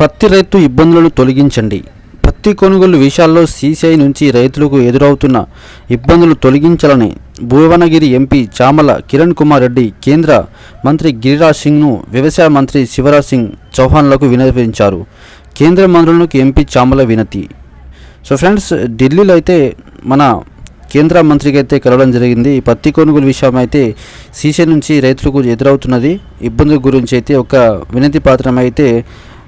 పత్తి రైతు ఇబ్బందులను తొలగించండి. పత్తి కొనుగోలు విషయాల్లో సీసీఐ నుంచి రైతులకు ఎదురవుతున్న ఇబ్బందులు తొలగించాలని భువనగిరి ఎంపీ చామల కిరణ్ కుమార్ రెడ్డి కేంద్ర మంత్రి గిరిరాజ్ సింగ్ను వ్యవసాయ మంత్రి శివరాజ్ సింగ్ చౌహాన్లకు వినవించారు కేంద్ర మంత్రులకు ఎంపీ చామల వినతి. సో ఫ్రెండ్స్ ఢిల్లీలో అయితే మన కేంద్ర మంత్రికి అయితే కలవడం జరిగింది. పత్తి కొనుగోలు విషయం అయితే సీసీ నుంచి రైతులకు ఎదురవుతున్నది. ఇబ్బందుల గురించి అయితే ఒక వినతి పాత్రమైతే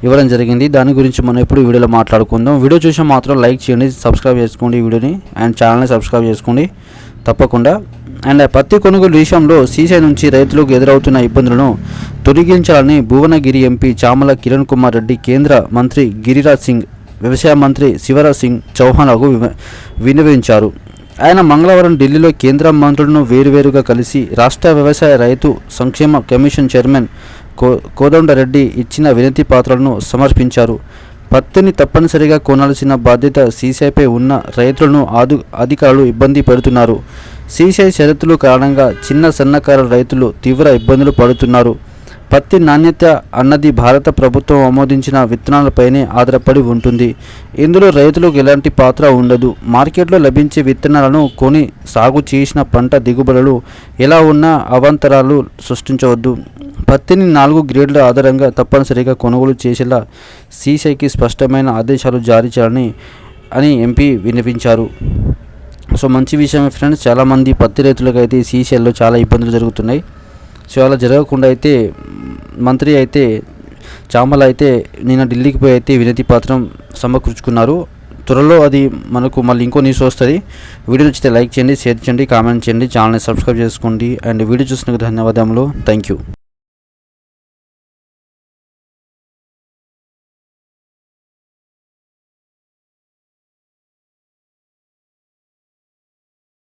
ఇవ్వడం జరిగింది. దాని గురించి మనం ఎప్పుడు వీడియోలో మాట్లాడుకుందాం. వీడియో చూసి మాత్రం లైక్ చేయండి సబ్స్క్రైబ్ చేసుకోండి ఈ వీడియోని అండ్ ఛానల్ని సబ్స్క్రైబ్ చేసుకోండి తప్పకుండా. అండ్ పత్తి కొనుగోలు విషయంలో సీసీ నుంచి రైతులకు ఎదురవుతున్న ఇబ్బందులను తొలగించాలని భువనగిరి ఎంపీ చామల కిరణ్ కుమార్ రెడ్డి కేంద్ర మంత్రి గిరిరాజ్ సింగ్ వ్యవసాయ మంత్రి శివరాజ్ సింగ్ చౌహాన్లకు వివ- ఆయన మంగళవారం ఢిల్లీలో కేంద్ర మంత్రులను వేరువేరుగా కలిసి రాష్ట్ర వ్యవసాయ రైతు సంక్షేమ కమిషన్ చైర్మన్ కోదండరెడ్డి ఇచ్చిన వినతి పాత్రలను సమర్పించారు. పత్తిని తప్పనిసరిగా కొనాల్సిన బాధ్యత సీసీఐపై ఉన్న రైతులను ఆదు అధికారులు ఇబ్బంది పెడుతున్నారు. సీసీఐ షరతులు కారణంగా చిన్న సన్నకారు రైతులు తీవ్ర ఇబ్బందులు పడుతున్నారు. పత్తి నాణ్యత అన్నది భారత ప్రభుత్వం ఆమోదించిన విత్తనాలపైనే ఆధారపడి ఉంటుంది. ఇందులో రైతులకు ఎలాంటి పాత్ర ఉండదు. మార్కెట్లో లభించే విత్తనాలను కొని సాగు చేసిన పంట దిగుబడులు ఎలా ఉన్నా అవాంతరాలు సృష్టించవద్దు. పత్తిని నాలుగు గ్రేడ్ల ఆధారంగా తప్పనిసరిగా కొనుగోలు చేసేలా సీసీఐకి స్పష్టమైన ఆదేశాలు జారీ చేయాలని అని ఎంపీ వినిపించారు సో మంచి విషయమే ఫ్రెండ్స్. చాలామంది పత్తి రైతులకు అయితే సీసీఎల్లో చాలా ఇబ్బందులు జరుగుతున్నాయి. సో అలా జరగకుండా అయితే మంత్రి అయితే చామల అయితే నిన్న ఢిల్లీకి పోయి అయితే వినతి పత్రం సమకూర్చుకున్నారు. త్వరలో అది మనకు మళ్ళీ ఇంకో న్యూస్ వస్తుంది. వీడియో నచ్చితే లైక్ చేయండి షేర్ చేయండి కామెంట్ చేయండి ఛానల్ని సబ్స్క్రైబ్ చేసుకోండి. అండ్ వీడియో చూసినందుకు ధన్యవాదములు. Thank you